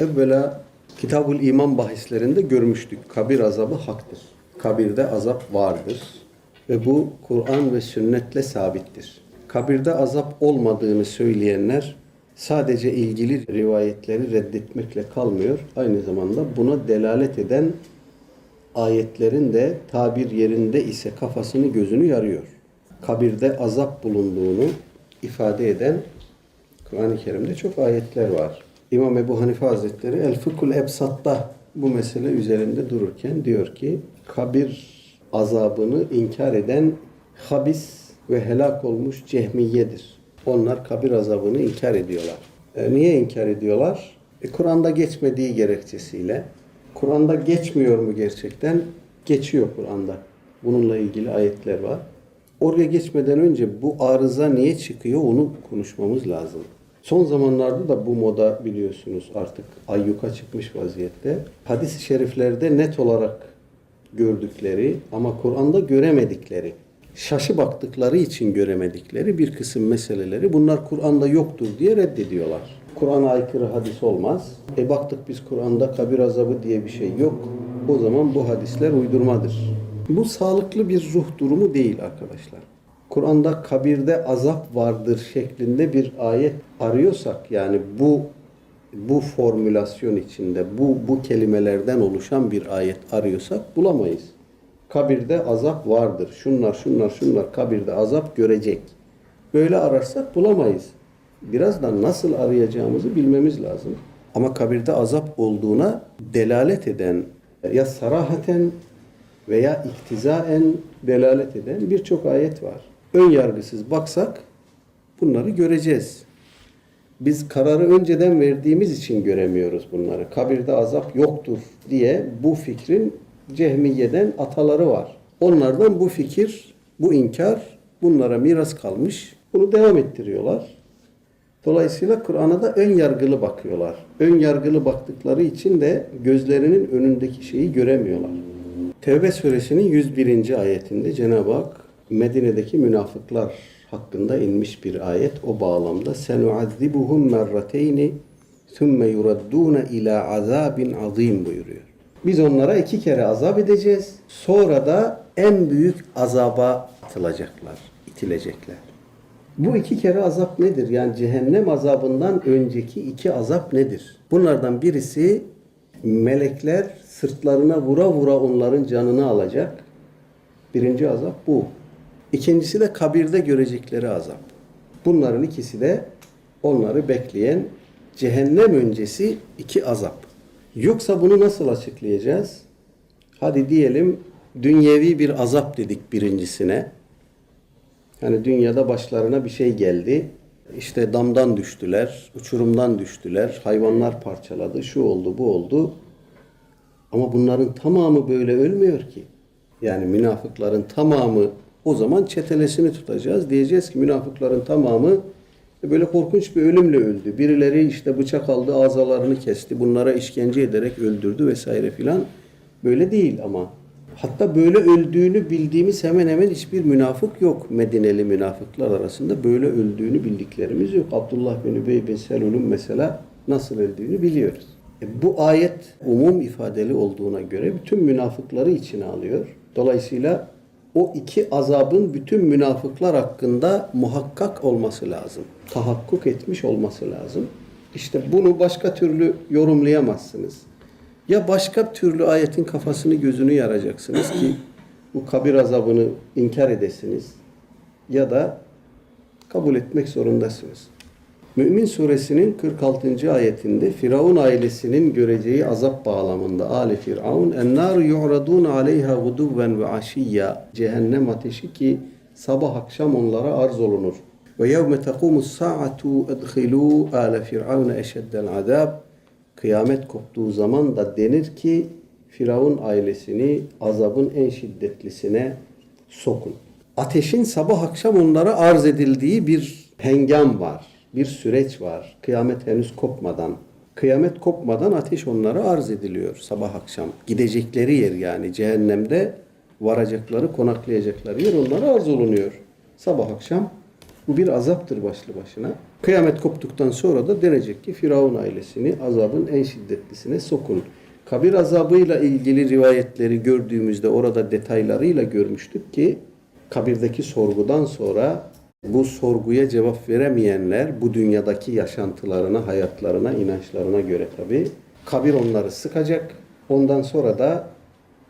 Evvela Kitabul İman bahislerinde görmüştük. Kabir azabı haktır. Kabirde azap vardır. Ve bu Kur'an ve sünnetle sabittir. Kabirde azap olmadığını söyleyenler sadece ilgili rivayetleri reddetmekle kalmıyor. Aynı zamanda buna delalet eden ayetlerin de tabir yerinde ise kafasını gözünü yarıyor. Kabirde azap bulunduğunu ifade eden Kur'an-ı Kerim'de çok ayetler var. İmam Ebu Hanife Hazretleri El Fıkhul Ebsat'ta bu mesele üzerinde dururken diyor ki kabir azabını inkar eden habis ve helak olmuş cehmiyedir. Onlar kabir azabını inkar ediyorlar. E, niye inkar ediyorlar? E, Kur'an'da geçmediği gerekçesiyle. Kur'an'da geçmiyor mu gerçekten? Geçiyor Kur'an'da. Bununla ilgili ayetler var. Oraya geçmeden önce bu arıza niye çıkıyor onu konuşmamız lazım. Son zamanlarda da bu moda biliyorsunuz artık ayyuka çıkmış vaziyette. Hadis-i şeriflerde net olarak gördükleri ama Kur'an'da göremedikleri, şaşı baktıkları için göremedikleri bir kısım meseleleri bunlar Kur'an'da yoktur diye reddediyorlar. Kur'an'a aykırı hadis olmaz. E baktık biz Kur'an'da kabir azabı diye bir şey yok. O zaman bu hadisler uydurmadır. Bu sağlıklı bir ruh durumu değil arkadaşlar. Kur'an'da kabirde azap vardır şeklinde bir ayet arıyorsak yani bu bu formülasyon içinde bu bu kelimelerden oluşan bir ayet arıyorsak bulamayız. Kabirde azap vardır. Şunlar şunlar şunlar kabirde azap görecek. Böyle ararsak bulamayız. Birazdan nasıl arayacağımızı bilmemiz lazım. Ama kabirde azap olduğuna delalet eden ya sarahaten veya iktizaen delalet eden birçok ayet var. Ön yargısız baksak bunları göreceğiz. Biz kararı önceden verdiğimiz için göremiyoruz bunları. Kabirde azap yoktur diye bu fikrin cehmiyeden ataları var. Onlardan bu fikir, bu inkar bunlara miras kalmış. Bunu devam ettiriyorlar. Dolayısıyla Kur'an'a da ön yargılı bakıyorlar. Ön yargılı baktıkları için de gözlerinin önündeki şeyi göremiyorlar. Tevbe suresinin 101. ayetinde Cenab-ı Hak Medine'deki münafıklar hakkında inmiş bir ayet o bağlamda senuazzibuhum merrateyni thumme yuradduna ila azabin azim buyuruyor. Biz onlara iki kere azap edeceğiz. Sonra da en büyük azaba atılacaklar, itilecekler. Bu iki kere azap nedir? Yani cehennem azabından önceki iki azap nedir? Bunlardan birisi melekler sırtlarına vura vura onların canını alacak. Birinci azap bu. İkincisi de kabirde görecekleri azap. Bunların ikisi de onları bekleyen cehennem öncesi iki azap. Yoksa bunu nasıl açıklayacağız? Hadi diyelim dünyevi bir azap dedik birincisine. Yani dünyada başlarına bir şey geldi. İşte damdan düştüler, uçurumdan düştüler, hayvanlar parçaladı, şu oldu, bu oldu. Ama bunların tamamı böyle ölmüyor ki. Yani münafıkların tamamı o zaman çetelesini tutacağız. Diyeceğiz ki münafıkların tamamı böyle korkunç bir ölümle öldü. Birileri işte bıçak aldı, azalarını kesti, bunlara işkence ederek öldürdü vesaire filan. Böyle değil ama. Hatta böyle öldüğünü bildiğimiz hemen hemen hiçbir münafık yok. Medineli münafıklar arasında böyle öldüğünü bildiklerimiz yok. Abdullah bin Übey bin Selul'un mesela nasıl öldüğünü biliyoruz. E, bu ayet umum ifadeli olduğuna göre bütün münafıkları içine alıyor. Dolayısıyla o iki azabın bütün münafıklar hakkında muhakkak olması lazım. Tahakkuk etmiş olması lazım. İşte bunu başka türlü yorumlayamazsınız. Ya başka türlü ayetin kafasını gözünü yaracaksınız ki bu kabir azabını inkar edesiniz ya da kabul etmek zorundasınız. Mümin suresinin 46. ayetinde Firavun ailesinin göreceği azap bağlamında Ali Firavun en-nar yu'radun aleyha guduven ve aşiyya cehennem ateşi ki sabah akşam onlara arz olunur. Ve yevme tekumus sa'atu edhilu ale firavun eşeddel azab kıyamet koptuğu zaman da denir ki Firavun ailesini azabın en şiddetlisine sokun. Ateşin sabah akşam onlara arz edildiği bir hengam var bir süreç var. Kıyamet henüz kopmadan. Kıyamet kopmadan ateş onlara arz ediliyor sabah akşam. Gidecekleri yer yani cehennemde varacakları, konaklayacakları yer onlara arz olunuyor. Sabah akşam Bu bir azaptır başlı başına. Kıyamet koptuktan sonra da denecek ki Firavun ailesini azabın en şiddetlisine sokun. Kabir azabıyla ilgili rivayetleri gördüğümüzde orada detaylarıyla görmüştük ki kabirdeki sorgudan sonra bu sorguya cevap veremeyenler bu dünyadaki yaşantılarına, hayatlarına, inançlarına göre tabi kabir onları sıkacak. Ondan sonra da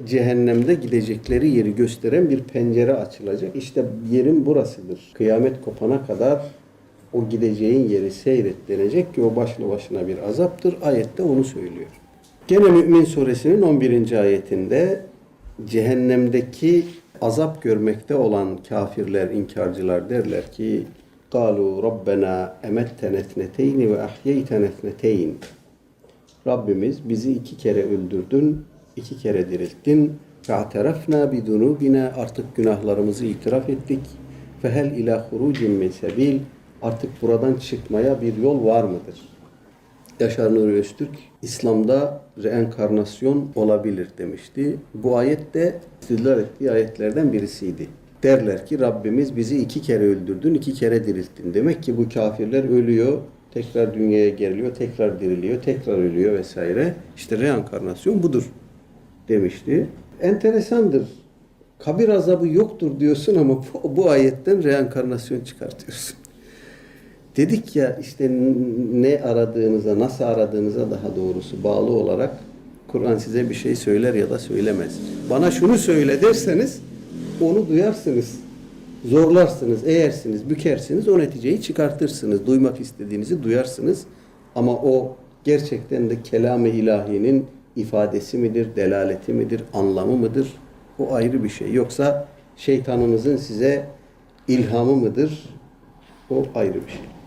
cehennemde gidecekleri yeri gösteren bir pencere açılacak. İşte yerin burasıdır. Kıyamet kopana kadar o gideceğin yeri seyret denecek ki o başlı başına bir azaptır. Ayette onu söylüyor. Gene Mümin suresinin 11. ayetinde cehennemdeki azap görmekte olan kafirler, inkarcılar derler ki قَالُوا رَبَّنَا اَمَتَّنَ اثْنَتَيْنِ وَاَحْيَيْتَنَ اثْنَتَيْنِ Rabbimiz bizi iki kere öldürdün, iki kere dirilttin. فَاَعْتَرَفْنَا بِذُنُوبِنَا Artık günahlarımızı itiraf ettik. فَهَلْ اِلَى خُرُوجٍ مِنْ سَب۪يلٍ Artık buradan çıkmaya bir yol var mıdır? Yaşar Nuri Öztürk, İslam'da reenkarnasyon olabilir demişti. Bu ayet de istidlal ettiği ayetlerden birisiydi. Derler ki Rabbimiz bizi iki kere öldürdün, iki kere dirilttin. Demek ki bu kafirler ölüyor, tekrar dünyaya geliyor, tekrar diriliyor, tekrar ölüyor vesaire. İşte reenkarnasyon budur demişti. Enteresandır. Kabir azabı yoktur diyorsun ama bu, bu ayetten reenkarnasyon çıkartıyorsun. Dedik ya işte ne aradığınıza, nasıl aradığınıza daha doğrusu bağlı olarak Kur'an size bir şey söyler ya da söylemez. Bana şunu söyle derseniz onu duyarsınız. Zorlarsınız, eğersiniz, bükersiniz, o neticeyi çıkartırsınız. Duymak istediğinizi duyarsınız. Ama o gerçekten de kelam-ı ilahinin ifadesi midir, delaleti midir, anlamı mıdır? O ayrı bir şey. Yoksa şeytanınızın size ilhamı mıdır? O ayrı bir şey.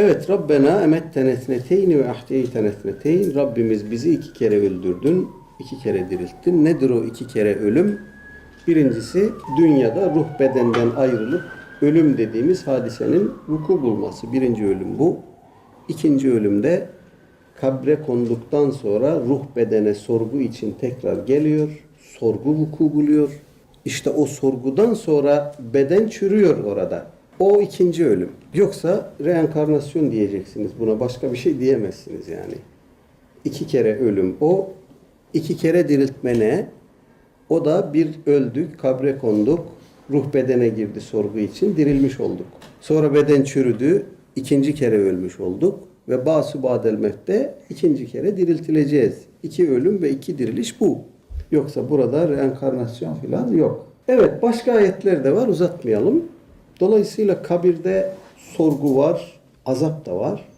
Evet Rabbena emetten etneteyni ve ahdiyeyten etneteyn. Rabbimiz bizi iki kere öldürdün, iki kere dirilttin. Nedir o iki kere ölüm? Birincisi dünyada ruh bedenden ayrılıp ölüm dediğimiz hadisenin vuku bulması. Birinci ölüm bu. İkinci ölümde kabre konduktan sonra ruh bedene sorgu için tekrar geliyor. Sorgu vuku buluyor. İşte o sorgudan sonra beden çürüyor orada. O ikinci ölüm. Yoksa reenkarnasyon diyeceksiniz buna. Başka bir şey diyemezsiniz yani. İki kere ölüm o. iki kere diriltme ne? O da bir öldük, kabre konduk, ruh bedene girdi sorgu için, dirilmiş olduk. Sonra beden çürüdü, ikinci kere ölmüş olduk ve basu badel mevte ikinci kere diriltileceğiz. İki ölüm ve iki diriliş bu. Yoksa burada reenkarnasyon falan yok. Evet başka ayetler de var uzatmayalım. Dolayısıyla kabirde sorgu var, azap da var.